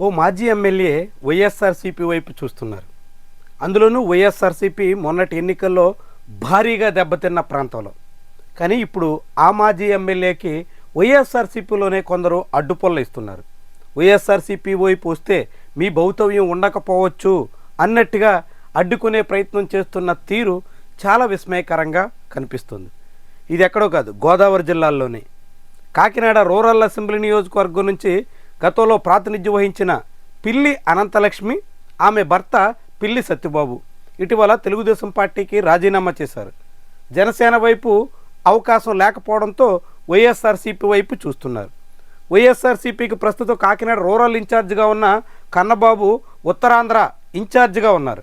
ఓ మాజీ ఎమ్మెల్యే వైఎస్ఆర్సీపీ వైపు చూస్తున్నారు. అందులోనూ వైఎస్ఆర్సీపీ మొన్నటి ఎన్నికల్లో భారీగా దెబ్బతిన్న ప్రాంతంలో. కానీ ఇప్పుడు ఆ మాజీ ఎమ్మెల్యేకి వైఎస్ఆర్సీపీలోనే కొందరు అడ్డుపొల్ల ఇస్తున్నారు. వైఎస్ఆర్సీపీ వైపు వస్తే మీ భౌతవ్యం ఉండకపోవచ్చు అన్నట్టుగా అడ్డుకునే ప్రయత్నం చేస్తున్న తీరు చాలా విస్మయకరంగా కనిపిస్తుంది. ఇది ఎక్కడో కాదు గోదావరి జిల్లాల్లోనే. కాకినాడ రూరల్ అసెంబ్లీ నియోజకవర్గం నుంచి గతంలో ప్రాతినిధ్యం వహించిన పిల్లి అనంతలక్ష్మి ఆమె భర్త పిల్లి సత్యబాబు. ఇటీవల తెలుగుదేశం పార్టీకి రాజీనామా చేశారు. జనసేన వైపు అవకాశం లేకపోవడంతో వైఎస్ఆర్సీపీ వైపు చూస్తున్నారు. వైఎస్ఆర్సీపీకి ప్రస్తుతం కాకినాడ రూరల్ ఇన్ఛార్జిగా ఉన్న కన్నబాబు ఉత్తరాంధ్ర ఇన్ఛార్జిగా ఉన్నారు.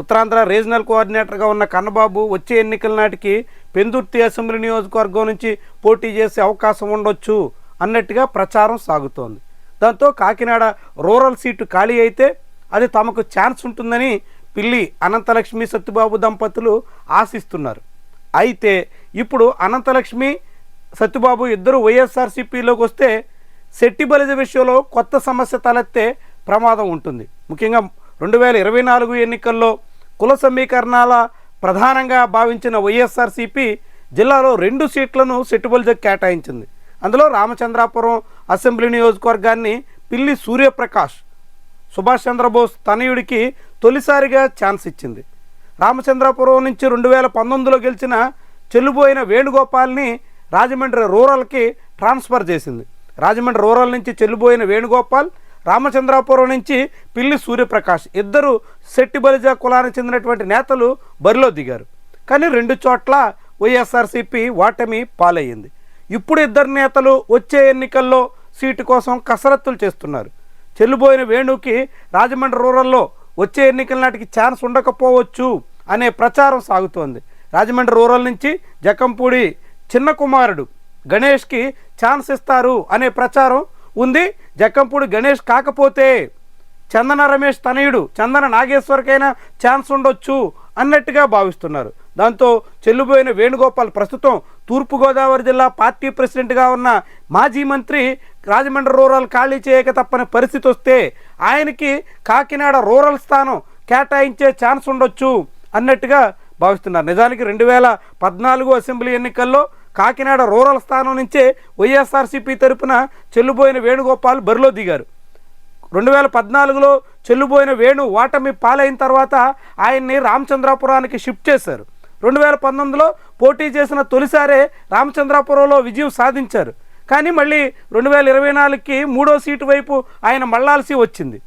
ఉత్తరాంధ్ర రీజనల్ కోఆర్డినేటర్గా ఉన్న కన్నబాబు వచ్చే ఎన్నికల నాటికి పెందుర్తి అసెంబ్లీ నియోజకవర్గం నుంచి పోటీ చేసే అవకాశం ఉండొచ్చు అన్నట్టుగా ప్రచారం సాగుతోంది. దాంతో కాకినాడ రూరల్ సీటు ఖాళీ అయితే అది తమకు ఛాన్స్ ఉంటుందని పిల్లి అనంతలక్ష్మి సత్యబాబు దంపతులు ఆశిస్తున్నారు. అయితే ఇప్పుడు అనంతలక్ష్మి సత్యబాబు ఇద్దరు వైఎస్ఆర్సీపీలోకి వస్తే శెట్టి బలిజ విషయంలో కొత్త సమస్య తలెత్తే ప్రమాదం ఉంటుంది. ముఖ్యంగా రెండు వేల ఇరవై నాలుగు ఎన్నికల్లో కుల సమీకరణాల ప్రధానంగా భావించిన వైఎస్ఆర్సీపీ జిల్లాలో రెండు సీట్లను సెట్టుబలిజకు కేటాయించింది. అందులో రామచంద్రాపురం అసెంబ్లీ నియోజకవర్గాన్ని పిల్లి సూర్యప్రకాష్ సుభాష్ చంద్రబోస్ తనయుడికి తొలిసారిగా ఛాన్స్ ఇచ్చింది. రామచంద్రాపురం నుంచి రెండు వేల పంతొమ్మిదిలో గెలిచిన చెల్లుబోయిన వేణుగోపాల్ని రాజమండ్రి రూరల్కి ట్రాన్స్ఫర్ చేసింది. రాజమండ్రి రూరల్ నుంచి చెల్లుబోయిన వేణుగోపాల్ రామచంద్రాపురం నుంచి పిల్లి సూర్యప్రకాష్ ఇద్దరు శెట్టి బలిజా కులానికి చెందినటువంటి నేతలు బరిలో దిగారు. కానీ రెండు చోట్ల వైఎస్ఆర్సీపీ ఓటమి పాలయ్యింది. ఇప్పుడు ఇద్దరు నేతలు వచ్చే ఎన్నికల్లో సీటు కోసం కసరత్తులు చేస్తున్నారు. చెల్లుబోయిన వేణుకి రాజమండ్రి రూరల్లో వచ్చే ఎన్నికల నాటికి ఛాన్స్ ఉండకపోవచ్చు అనే ప్రచారం సాగుతోంది. రాజమండ్రి రూరల్ నుంచి జకంపూడి చిన్న కుమారుడు గణేష్కి ఛాన్స్ ఇస్తారు అనే ప్రచారం ఉంది. జక్కంపూడి గణేష్ కాకపోతే చందన రమేష్ తనయుడు చందన నాగేశ్వర్కైనా ఛాన్స్ ఉండొచ్చు అన్నట్టుగా భావిస్తున్నారు. దాంతో చెల్లుబోయిన వేణుగోపాల్ ప్రస్తుతం తూర్పుగోదావరి జిల్లా పార్టీ ప్రెసిడెంట్గా ఉన్న మాజీ మంత్రి రాజమండ్రి రూరల్ ఖాళీ చేయక తప్పని పరిస్థితి వస్తే ఆయనకి కాకినాడ రూరల్ స్థానం కేటాయించే ఛాన్స్ ఉండొచ్చు అన్నట్టుగా భావిస్తున్నారు. నిజానికి రెండు వేల పద్నాలుగు అసెంబ్లీ ఎన్నికల్లో కాకినాడ రూరల్ స్థానం నుంచే వైఎస్ఆర్సీపీ తరపున చెల్లుబోయిన వేణుగోపాల్ బరిలో దిగారు. రెండు వేల పద్నాలుగులో చెల్లుబోయిన వేణు ఓటమి పాలైన తర్వాత ఆయన్ని రామచంద్రాపురానికి షిఫ్ట్ చేశారు. రెండు వేల పంతొమ్మిదిలో పోటీ చేసిన తొలిసారే రామచంద్రాపురంలో విజయం సాధించారు. కానీ మళ్ళీ రెండు వేల ఇరవై నాలుగుకి మూడో సీటు వైపు ఆయన మళ్ళాల్సి వచ్చింది.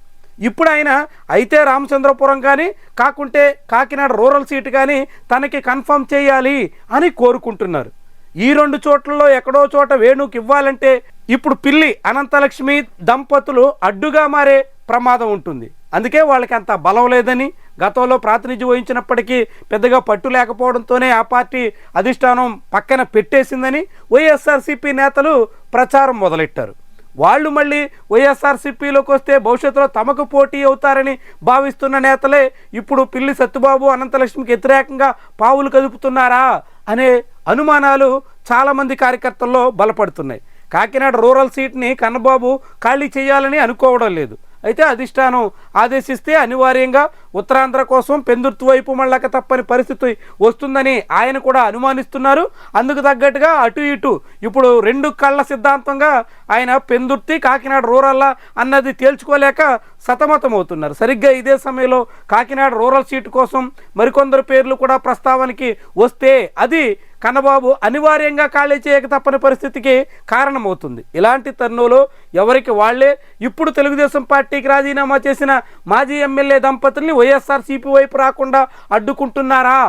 ఇప్పుడు ఆయన అయితే రామచంద్రపురం కానీ కాకుంటే కాకినాడ రూరల్ సీటు కానీ తనకి కన్ఫర్మ్ చేయాలి అని కోరుకుంటున్నారు. ఈ రెండు చోట్లలో ఎక్కడో చోట వేణుకి ఇవ్వాలంటే ఇప్పుడు పిల్లి అనంతలక్ష్మి దంపతులు అడ్డుగా మారే ప్రమాదం ఉంటుంది. అందుకే వాళ్ళకి అంత బలం లేదని గతంలో ప్రాతినిధ్యం వహించినప్పటికీ పెద్దగా పట్టు లేకపోవడంతోనే ఆ పార్టీ అధిష్టానం పక్కన పెట్టేసిందని వైఎస్ఆర్సీపీ నేతలు ప్రచారం మొదలెట్టారు. వాళ్ళు మళ్ళీ వైఎస్ఆర్సీపీలోకి వస్తే భవిష్యత్తులో తమకు పోటీ అవుతారని భావిస్తున్న నేతలే ఇప్పుడు పిల్లి సత్తుబాబు అనంతలక్ష్మికి వ్యతిరేకంగా పావులు కదుపుతున్నారా అనే అనుమానాలు చాలామంది కార్యకర్తల్లో బలపడుతున్నాయి. కాకినాడ రూరల్ సీట్ని కన్నబాబు ఖాళీ చేయాలని అనుకోవడం లేదు. అయితే అధిష్టానం ఆదేశిస్తే అనివార్యంగా ఉత్తరాంధ్ర కోసం పెందుర్తి వైపు మళ్ళక తప్పని పరిస్థితి వస్తుందని ఆయన కూడా అనుమానిస్తున్నారు. అందుకు తగ్గట్టుగా అటు ఇటు ఇప్పుడు రెండు కళ్ళ సిద్ధాంతంగా ఆయన పెందుర్తి కాకినాడ రూరల్ అన్నది తేల్చుకోలేక సతమతమవుతున్నారు. సరిగ్గా ఇదే సమయంలో కాకినాడ రూరల్ సీటు కోసం మరికొందరు పేర్లు కూడా ప్రస్తావనకి వస్తే అది కన్నబాబు అనివార్యంగా ఖాళీ చేయక తప్పని పరిస్థితికి కారణమవుతుంది. ఇలాంటి తరుణంలో ఎవరికి వాళ్ళే ఇప్పుడు తెలుగుదేశం పార్టీకి రాజీనామా చేసిన మాజీ ఎమ్మెల్యే దంపతుల్ని వైఎస్ఆర్సీపీ వైపు రాకుండా అడ్డుకుంటున్నారా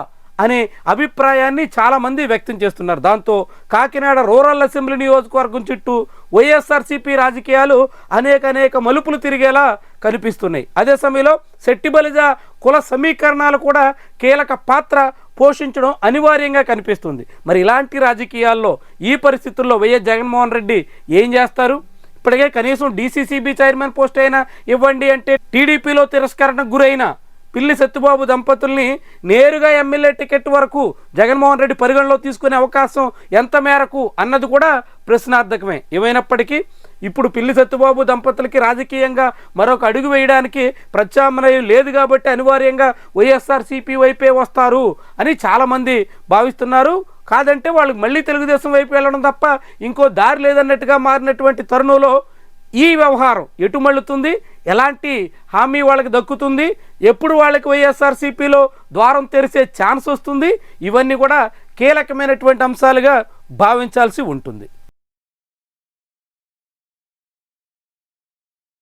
అనే అభిప్రాయాన్ని చాలామంది వ్యక్తం చేస్తున్నారు. దాంతో కాకినాడ రూరల్ అసెంబ్లీ నియోజకవర్గం చుట్టూ వైఎస్ఆర్సీపీ రాజకీయాలు అనేక అనేక మలుపులు తిరిగేలా కనిపిస్తున్నాయి. అదే సమయంలో శెట్టిబలిజ కుల సమీకరణాలు కూడా కీలక పాత్ర పోషించడం అనివార్యంగా కనిపిస్తుంది. మరి ఇలాంటి రాజకీయాల్లో ఈ పరిస్థితుల్లో వైఎస్ జగన్మోహన్ రెడ్డి ఏం చేస్తారు? ఇప్పటికే కనీసం డీసీసీబీ చైర్మన్ పోస్ట్ అయినా ఇవ్వండి అంటే టీడీపీలో తిరస్కరణకు గురైన పిల్లి సత్తుబాబు దంపతుల్ని నేరుగా ఎమ్మెల్యే టికెట్ వరకు జగన్మోహన్ రెడ్డి పరిగణలో తీసుకునే అవకాశం ఎంత మేరకు అన్నది కూడా ప్రశ్నార్థకమే. ఏమైనప్పటికీ ఇప్పుడు పిల్లి సత్తుబాబు దంపతులకి రాజకీయంగా మరొక అడుగు వేయడానికి ప్రత్యామ్నాయం లేదు కాబట్టి అనివార్యంగా వైఎస్ఆర్సీపీ వైపే వస్తారు అని చాలామంది భావిస్తున్నారు. కాదంటే వాళ్ళకి మళ్ళీ తెలుగుదేశం వైపు వెళ్ళడం తప్ప ఇంకో దారి లేదన్నట్టుగా మారినటువంటి తరుణంలో ఈ వ్యవహారం ఎటు మళ్ళుతుంది? ఎలాంటి హామీ వాళ్ళకి దక్కుతుంది? ఎప్పుడు వాళ్ళకి వైఎస్ఆర్సీపీలో ద్వారం తెరిసే ఛాన్స్ వస్తుంది? ఇవన్నీ కూడా కీలకమైనటువంటి అంశాలుగా భావించాల్సి ఉంటుంది.